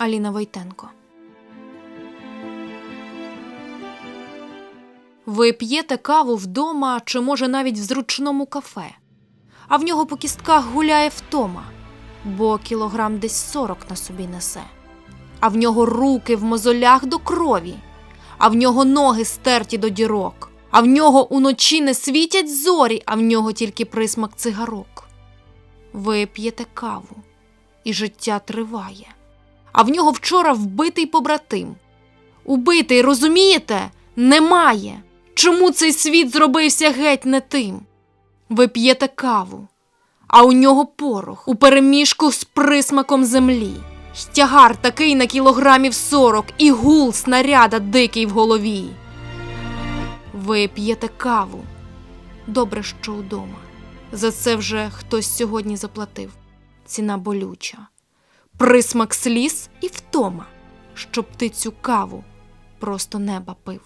Аліна Войтенко. Ви п'єте каву вдома чи, може, навіть в зручному кафе, а в нього по кістках гуляє втома, бо кілограм десь сорок на собі несе, а в нього руки в мозолях до крові, а в нього ноги стерті до дірок, а в нього уночі не світять зорі, а в нього тільки присмак цигарок. Ви п'єте каву, і життя триває. А в нього вчора вбитий побратим. Убитий, розумієте? Немає. Чому цей світ зробився геть не тим? Ви п'єте каву, а у нього порох у переміжку з присмаком землі. Тягар такий на кілограмів сорок, і гул снаряда дикий в голові. Ви п'єте каву. Добре, що вдома. За це вже хтось сьогодні заплатив. Ціна болюча. Присмак сліз і втома, щоб ти цю каву просто неба пив.